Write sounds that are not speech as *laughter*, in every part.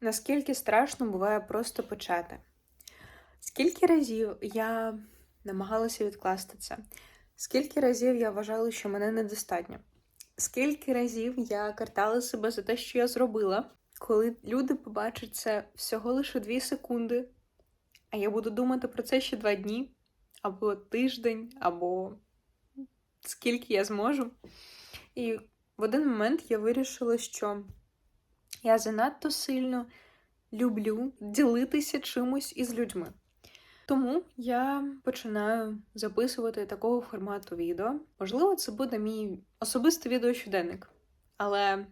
Наскільки страшно буває просто почати? Скільки разів я намагалася відкласти це? Скільки разів я вважала, що мене недостатньо? Скільки разів я картала себе за те, що я зробила, коли люди побачать це всього лише дві секунди, а я буду думати про це ще два дні, або тиждень, або скільки я зможу. І в один момент я вирішила, що я занадто сильно люблю ділитися чимось із людьми. Тому я починаю записувати такого формату відео. Можливо, це буде мій особистий відеощоденник, але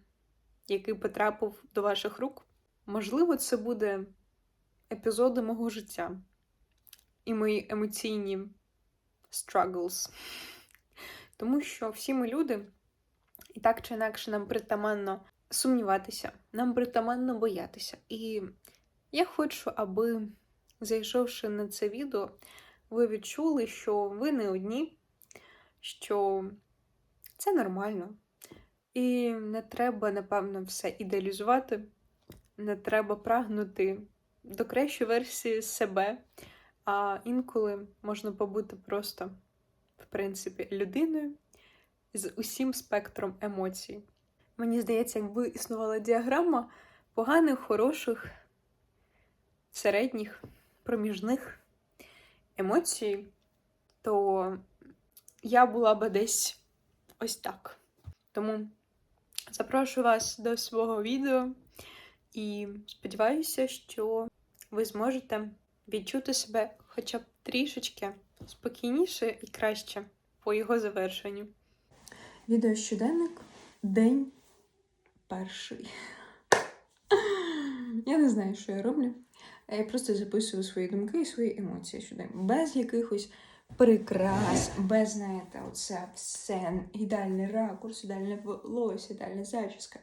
який потрапив до ваших рук. Можливо, це буде епізоди мого життя і мої емоційні struggles. Тому що всі ми люди, і так чи інакше нам притаманно сумніватися, нам притаманно боятися. І я хочу, аби, зайшовши на це відео, ви відчули, що ви не одні, що це нормально. І не треба, напевно, все ідеалізувати, не треба прагнути до кращої версії себе, а інколи можна побути просто, в принципі, людиною з усім спектром емоцій. Мені здається, якби існувала діаграма поганих, хороших, середніх, проміжних емоцій, то я була би десь ось так. Тому запрошую вас до свого відео і сподіваюся, що ви зможете відчути себе хоча б трішечки спокійніше і краще по його завершенню. Відео щоденник, день перший. Я не знаю, що я роблю. Я просто записую свої думки і свої емоції сюди. Без якихось прикрас, без, знаєте, оце все ідеальний ракурс, ідеальне волосся, ідеальна зачіска,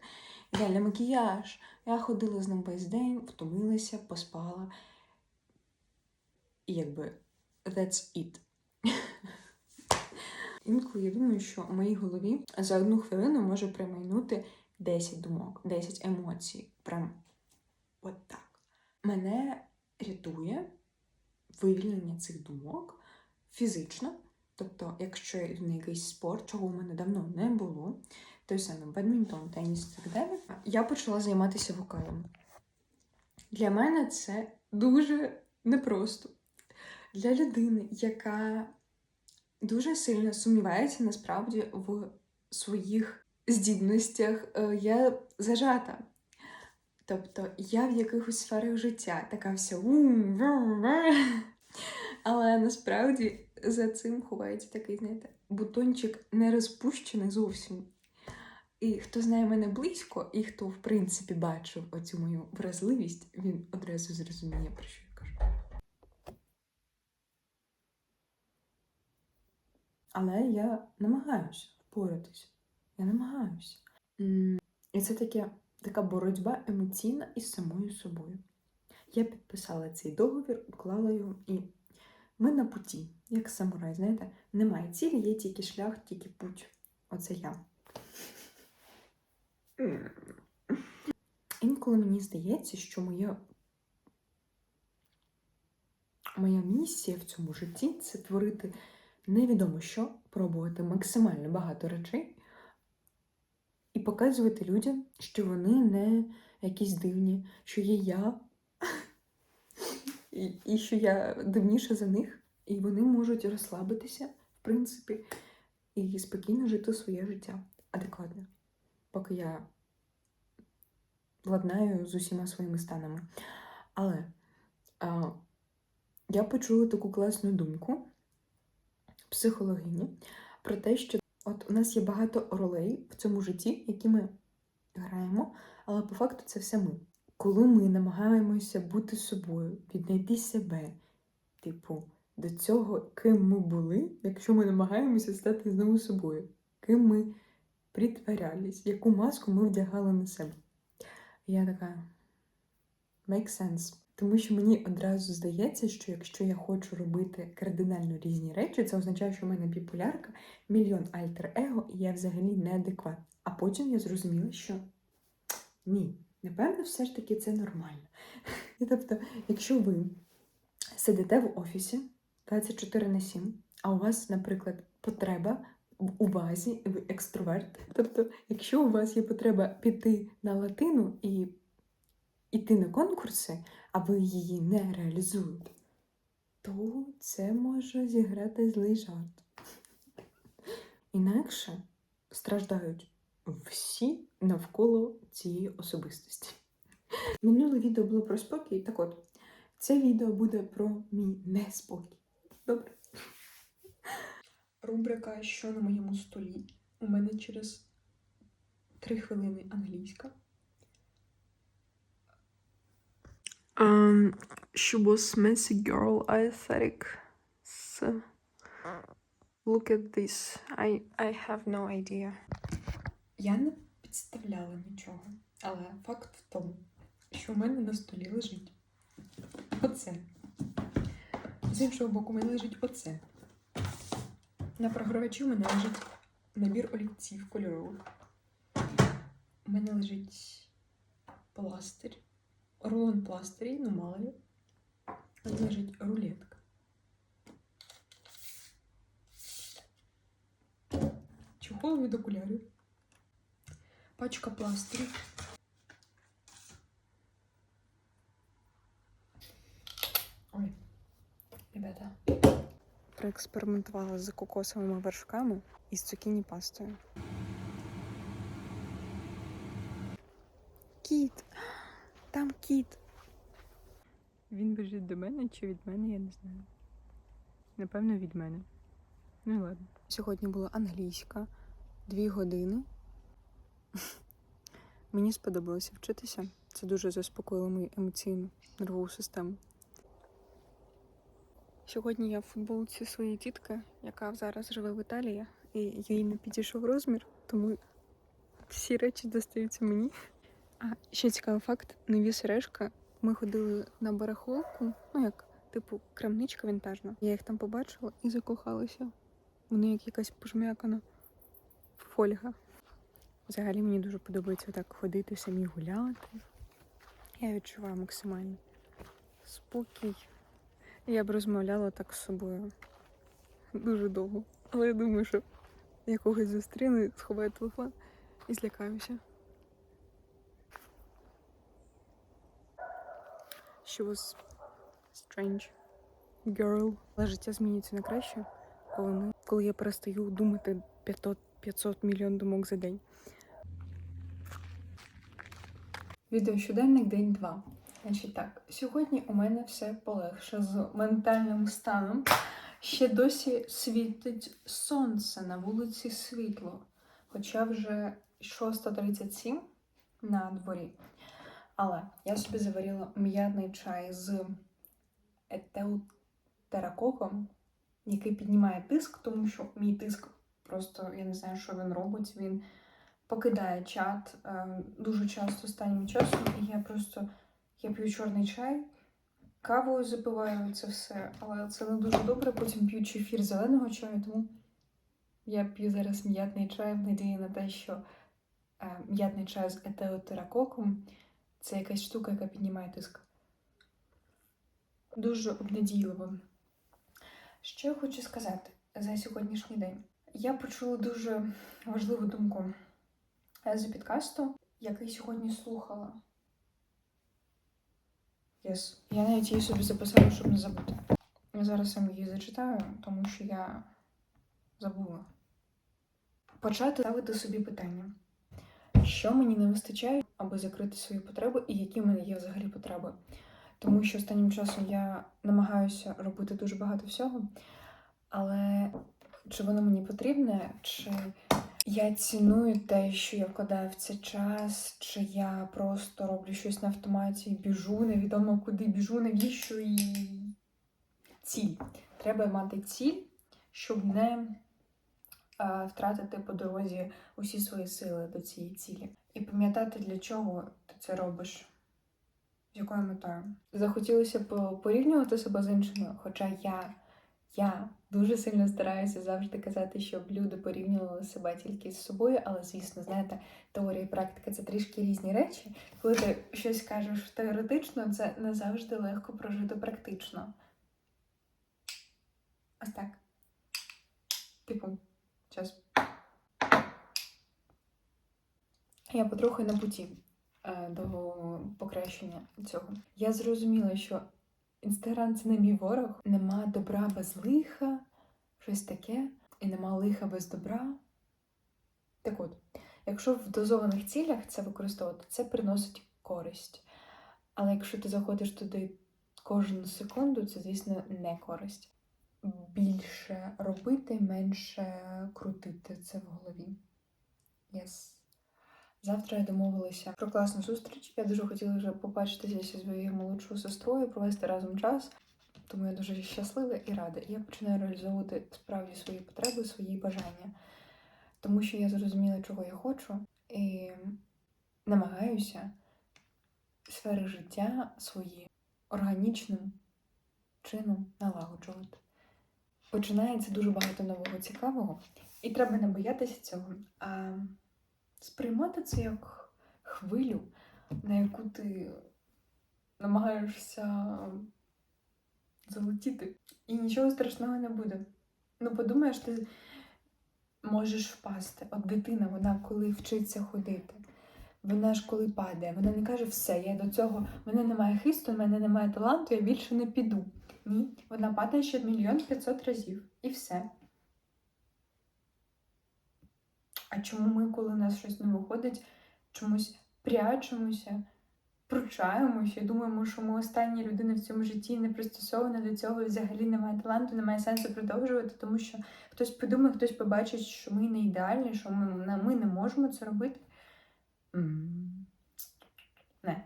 ідеальний макіяж. Я ходила з ним весь день, втомилася, поспала. І якби that's it. Інколи я думаю, що у моїй голові за одну хвилину може примайнути 10 думок, 10 емоцій. Прям от так. Мене рятує вивільнення цих думок фізично. Тобто, якщо я йду на якийсь спорт, чого в мене давно не було, той самий бадмінтон, теніс і так далі, я почала займатися вокалом. Для мене це дуже непросто. Для людини, яка дуже сильно сумнівається насправді в своїх здібностях, е, я зажата. Тобто я в якихось сферах життя така вся. *laughs* Але насправді за цим ховається такий, знаєте, бутончик не розпущений зовсім. І хто знає мене близько, і хто, в принципі, бачив оцю мою вразливість, він одразу зрозуміє, про що я кажу. Але я намагаюся впоратись. Я намагаюся. І це таке, така боротьба емоційна із самою собою. Я підписала цей договір, уклала його, і ми на путі, як самурай, знаєте, немає цілі, є тільки шлях, тільки путь. Оце я. Інколи мені здається, що моя, моя місія в цьому житті це творити невідомо що, пробувати максимально багато речей показувати людям, що вони не якісь дивні, що є я, і, і що я дивніша за них, і вони можуть розслабитися, в принципі, і спокійно жити своє життя адекватно, поки я владнаю з усіма своїми станами. Але а, я почула таку класну думку психологині про те, що от у нас є багато ролей в цьому житті, які ми граємо, але по факту це все ми. Коли ми намагаємося бути собою, віднайти себе, типу, до цього, ким ми були, якщо ми намагаємося стати знову собою, ким ми притворялись, яку маску ми вдягали на себе. Я така make sense. Тому що мені одразу здається, що якщо я хочу робити кардинально різні речі, це означає, що в мене біполярка, мільйон альтер-его, і я взагалі неадекват. А потім я зрозуміла, що ні, Напевно, все ж таки це нормально. *laughs* І тобто, якщо ви сидите в офісі 24 на 7, а у вас, наприклад, потреба в увазі, ви екстроверт. Тобто, якщо у вас є потреба піти на латину і йти на конкурси, а ви її не реалізуєте, то це може зіграти злий жарт. Інакше страждають всі навколо цієї особистості. Минуле відео було про спокій. Так от, це відео буде про мій неспокій. Добре. Рубрика Що на моєму столі? У мене через три хвилини англійська. Um, she was messy girl aesthetic. So, look at this. I I have no idea. Я не підставляла нічого, але факт в тому, що у мене на столі лежить оце. З іншого боку, у мене лежить оце. На програвачі у мене лежить набір олівців кольорових. У мене лежить пластир, рулон пластирів, ну мало ли. У мене лежить рулетка. Чохол від окулярів. Пачка пластирів. Ой, ребята. Проекспериментувала з кокосовими вершками і з цукіні пастою. Кіт! Там кіт. Він біжить до мене чи від мене, я не знаю. Напевно, від мене. Ну ладно. Сьогодні була англійська, дві години. *laughs* Мені сподобалося вчитися. Це дуже заспокоїло мою емоційну нервову систему. Сьогодні я в футболці своєї тітки, яка зараз живе в Італії, і їй не підійшов розмір, тому всі речі достаються мені. А ще цікавий факт: нові сережка. Ми ходили на барахолку, ну як, типу, крамничка вінтажна. Я їх там побачила і закохалася. Вони як якась пожмякана фольга. Взагалі мені дуже подобається так ходити, самі гуляти. Я відчуваю максимальний спокій. Я б розмовляла так з собою дуже довго. Але я думаю, що я когось зустріну, сховаю телефон і злякаюся. She was strange girl. Але життя змінюється на краще, коли, ми, коли я перестаю думати 500, 500 мільйон думок за день. Відео щоденник день 2. Значить так, сьогодні у мене все полегше з ментальним станом. Ще досі світить сонце на вулиці світло, хоча вже 6.37 на дворі. Але я собі заварила м'ятний чай з етеутеракоком, який піднімає тиск, тому що мій тиск просто я не знаю, що він робить. Він покидає чат е, дуже часто останнім часом, і я просто я п'ю чорний чай, кавою запиваю це все, але це не дуже добре. Потім п'ю чефір зеленого чаю, тому я п'ю зараз м'ятний чай в надії на те, що е, м'ятний чай з етеотеракоком це якась штука, яка піднімає тиск. Дуже обнадійливо. Що я хочу сказати за сьогоднішній день? Я почула дуже важливу думку з підкасту, який сьогодні слухала. Yes. Я навіть її собі записала, щоб не забути. Я зараз сам її зачитаю, тому що я забула. Почати ставити собі питання, що мені не вистачає, аби закрити свої потреби, і які в мене є взагалі потреби. Тому що останнім часом я намагаюся робити дуже багато всього, але чи воно мені потрібне, чи я ціную те, що я вкладаю в цей час, чи я просто роблю щось на автоматі, біжу, невідомо куди біжу, навіщо і ціль. Треба мати ціль, щоб не втратити по дорозі усі свої сили до цієї цілі. І пам'ятати, для чого ти це робиш, з якою метою. Захотілося б порівнювати себе з іншими, хоча я Я дуже сильно стараюся завжди казати, щоб люди порівнювали себе тільки з собою, але звісно, знаєте, теорія і практика це трішки різні речі. Коли ти щось кажеш теоретично, це не завжди легко прожити практично. Ось так. Типу, час. Я потроху на путі е, до покращення цього. Я зрозуміла, що інстаграм це не мій ворог, нема добра без лиха, щось таке, і нема лиха без добра. Так от, якщо в дозованих цілях це використовувати, це приносить користь. Але якщо ти заходиш туди кожну секунду, це, звісно, не користь. Більше робити, менше крутити це в голові. Yes. Завтра я домовилася про класну зустріч. Я дуже хотіла вже побачитися зі своєю молодшою сестрою, провести разом час. Тому я дуже щаслива і рада. Я починаю реалізовувати справді свої потреби, свої бажання. Тому що я зрозуміла, чого я хочу, і намагаюся сфери життя свої органічним чином налагоджувати. Починається дуже багато нового цікавого, і треба не боятися цього, а сприймати це як хвилю, на яку ти намагаєшся залетіти. І нічого страшного не буде. Ну, подумаєш, ти можеш впасти. От дитина, вона коли вчиться ходити, вона ж коли падає, вона не каже, все, я до цього, в мене немає хисту, в мене немає таланту, я більше не піду. Ні, вона падає ще мільйон п'ятсот разів. І все. А чому ми, коли у нас щось не виходить, чомусь прячемося, пручаємося і думаємо, що ми останні людини в цьому житті не пристосовані до цього, і взагалі немає таланту, немає сенсу продовжувати, тому що хтось подумає, хтось побачить, що ми не ідеальні, що ми, ми не можемо це робити. Не,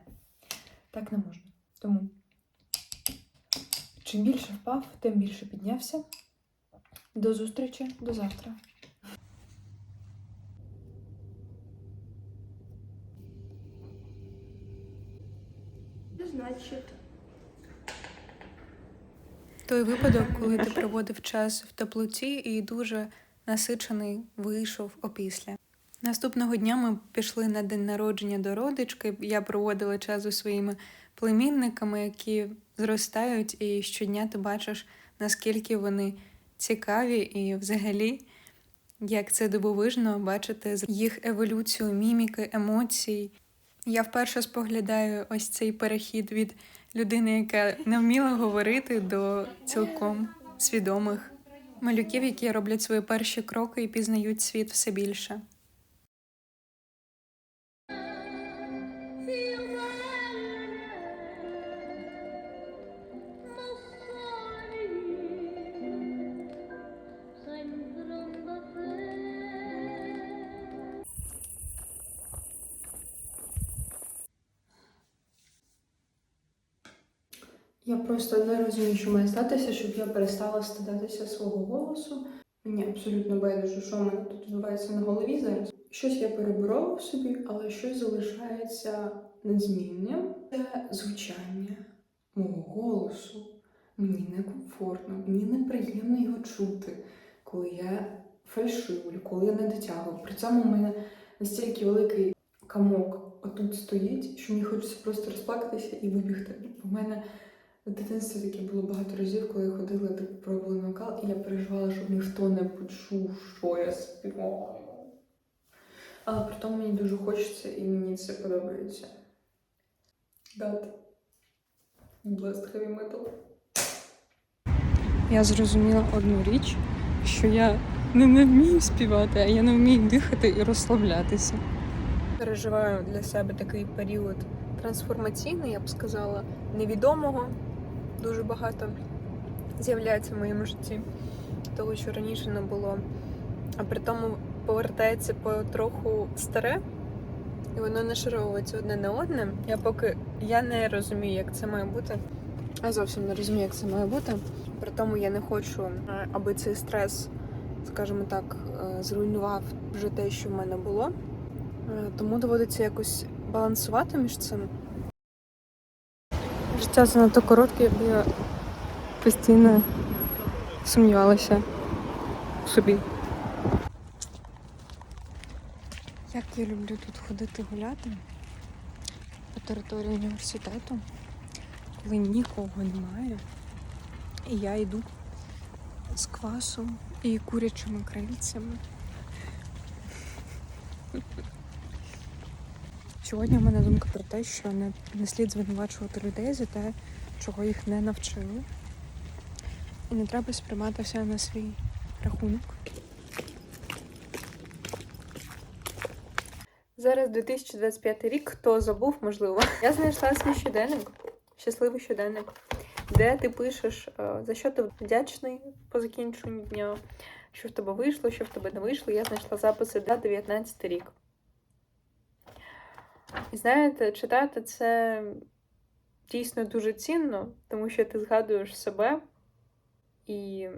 так не можна. Тому чим більше впав, тим більше піднявся. До зустрічі, до завтра. Значит, Той випадок, коли ти проводив час в теплоті і дуже насичений вийшов опісля. Наступного дня ми пішли на день народження до родички. Я проводила час зі своїми племінниками, які зростають, і щодня ти бачиш, наскільки вони цікаві, і взагалі, як це дивовижно бачити їх еволюцію, міміки, емоцій. Я вперше споглядаю ось цей перехід від людини, яка не вміла говорити, до цілком свідомих малюків, які роблять свої перші кроки і пізнають світ все більше. Я просто не розумію, що має статися, щоб я перестала стидатися свого голосу. Мені абсолютно байдуже, що в мене тут відбувається на голові зараз. Щось я переборола собі, але щось залишається незмінним. Це звучання мого голосу. Мені некомфортно, мені неприємно його чути, коли я фальшивлю, коли я не дотягую. При цьому у мене настільки великий камок отут стоїть, що мені хочеться просто розплакатися і вибігти. У мене в дитинстві таке було багато разів, коли я ходила типу, пробувала вокал, і я переживала, щоб ніхто не почув, що я співаю. Але при тому мені дуже хочеться і мені це подобається. Дат. Blast Heavy Metal. Я зрозуміла одну річ, що я не, не вмію співати, а я не вмію дихати і розслаблятися. Переживаю для себе такий період трансформаційний, я б сказала, невідомого. Дуже багато з'являється в моєму житті, того, що раніше не було. А при тому повертається потроху старе, і воно нашаровується одне на одне. Я поки я не розумію, як це має бути. Я зовсім не розумію, як це має бути. При тому я не хочу, е, аби цей стрес, скажімо так, е, зруйнував вже те, що в мене було. Е, Тому доводиться якось балансувати між цим. Життя занадто коротке, якби я постійно сумнівалася в собі. Як я люблю тут ходити гуляти по території університету, коли нікого немає. І я йду з квасом і курячими крильцями. Сьогодні в мене думка про те, що не, не слід звинувачувати людей за те, чого їх не навчили. І не треба сприймати все на свій рахунок. Зараз 2025 рік, хто забув, можливо. Я знайшла свій щоденник, щасливий щоденник, де ти пишеш, е, за що ти вдячний по закінченню дня, що в тебе вийшло, що в тебе не вийшло. Я знайшла записи для 19 рік. І знаєте, читати це дійсно дуже цінно, тому що ти згадуєш себе, і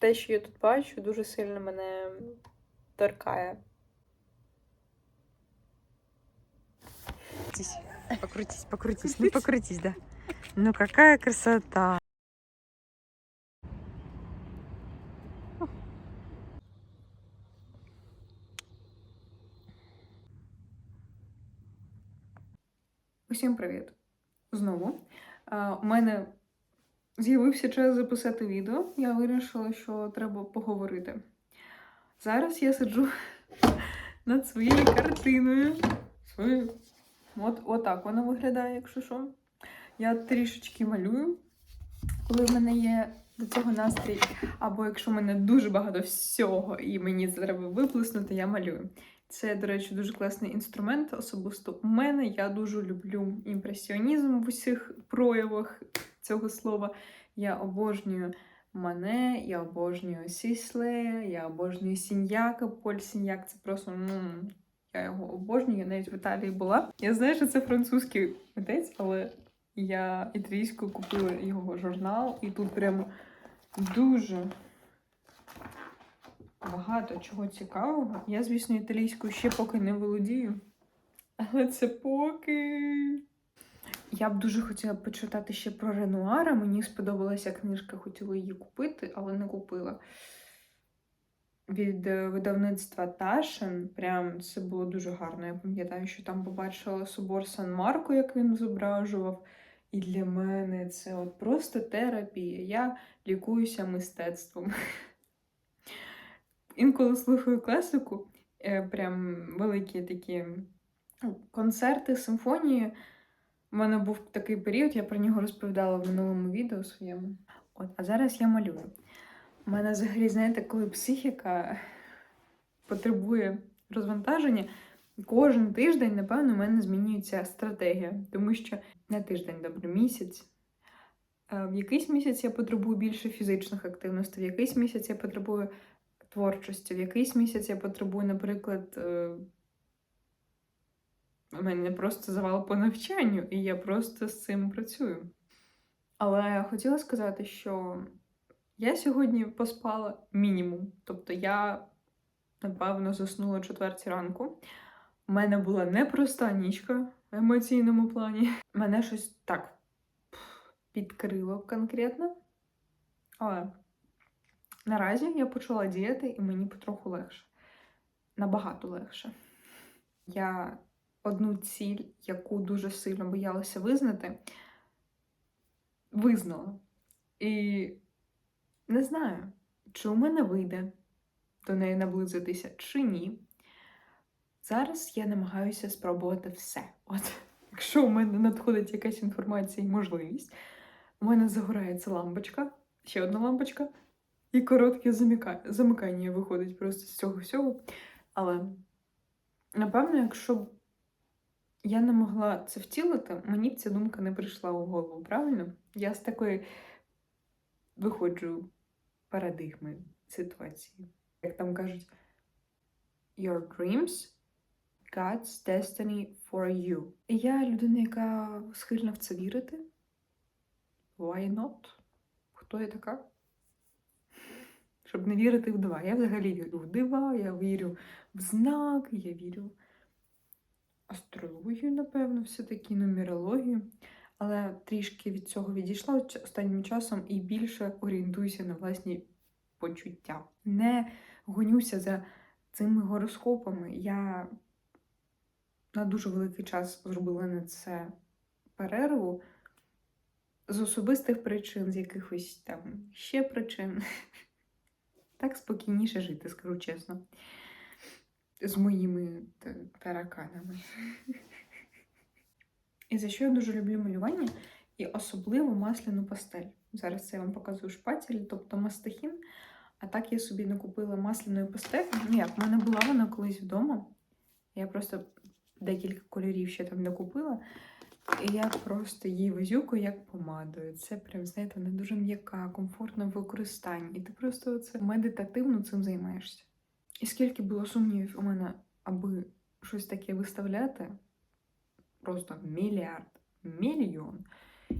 те, що я тут бачу, дуже сильно мене торкає. Покрутись, покрутись, ну покрутись, да. Ну какая красота. Усім привіт! Знову. У мене з'явився час записати відео. Я вирішила, що треба поговорити. Зараз я сиджу *laughs* над своєю картиною. От, отак вона виглядає, якщо що. Я трішечки малюю, коли в мене є до цього настрій. Або якщо в мене дуже багато всього і мені це треба виплеснути, я малюю. Це, до речі, дуже класний інструмент. Особисто у мене я дуже люблю імпресіонізм в усіх проявах цього слова. Я обожнюю Мане, я обожнюю Сісле, я обожнюю Сіньяка. Поль Сіньяк це просто м, я його обожнюю. Я навіть в Італії була. Я знаю, що це французький митець, але я італійською купила його журнал, і тут прямо дуже багато чого цікавого. Я, звісно, італійською ще поки не володію. Але це поки. Я б дуже хотіла почитати ще про Ренуара. Мені сподобалася книжка, хотіла її купити, але не купила. Від е, видавництва Ташин. Прям це було дуже гарно. Я пам'ятаю, що там побачила собор Сан Марко, як він зображував. І для мене це от просто терапія. Я лікуюся мистецтвом. *laughs* Інколи слухаю класику, е, прям великі такі ну, концерти, симфонії. У мене був такий період, я про нього розповідала в минулому відео своєму. От, а зараз я малюю. У мене взагалі, знаєте, коли психіка потребує розвантаження, кожен тиждень, напевно, у мене змінюється стратегія, тому що не тиждень, добре, місяць. Е, В якийсь місяць я потребую більше фізичних активностей, в якийсь місяць я потребую творчості, в якийсь місяць я потребую, наприклад, е, у мене просто завал по навчанню, і я просто з цим працюю. Але хотіла сказати, що я сьогодні поспала мінімум. Тобто я, напевно, заснула о четвертій ранку. У мене була непроста нічка в емоційному плані. Мене щось так підкрило конкретно. Але наразі я почала діяти, і мені потроху легше. Набагато легше. Я одну ціль, яку дуже сильно боялася визнати, визнала. І не знаю, чи у мене вийде до неї наблизитися, чи ні. Зараз я намагаюся спробувати все. От, якщо у мене надходить якась інформація і можливість, у мене загорається лампочка, ще одна лампочка, і коротке замика... замикання виходить просто з цього всього. Але, напевно, якщо б я не могла це втілити, мені б ця думка не прийшла у голову, правильно? Я з такої виходжу парадигми ситуації. Як там кажуть, your dreams God's destiny for you. І я людина, яка схильна в це вірити. Why not? Хто я така? Щоб не вірити в дива. Я взагалі вірю в дива, я вірю в знак, я вірю в астрологію, напевно, все-таки нумерологію. Але трішки від цього відійшла останнім часом і більше орієнтуюся на власні почуття. Не гонюся за цими гороскопами. Я на дуже великий час зробила на це перерву з особистих причин, з якихось там ще причин. Так спокійніше жити, скажу чесно. З моїми тараканами. І за що я дуже люблю малювання, і особливо масляну пастель. Зараз це я вам показую шпатель, тобто мастихін. А так я собі не купила масляної пастель. Ну як, в мене була вона колись вдома. Я просто декілька кольорів ще там не купила. І я просто її возюкаю як помадою. Це прям, знаєте, вона дуже м'яка, комфортна в використанні. І ти просто це медитативно цим займаєшся. І скільки було сумнівів у мене, аби щось таке виставляти, просто мільярд, мільйон.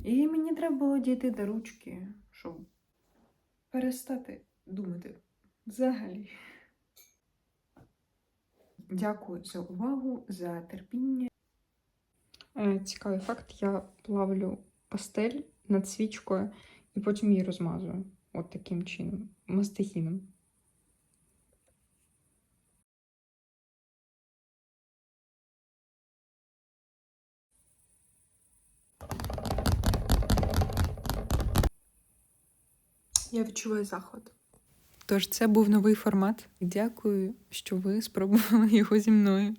І мені треба було дійти до ручки, щоб перестати думати взагалі. Дякую за увагу, за терпіння. Е, Цікавий факт, я плавлю пастель над свічкою і потім її розмазую. От таким чином, мастихіном. Я відчуваю захват. Тож це був новий формат. Дякую, що ви спробували його зі мною.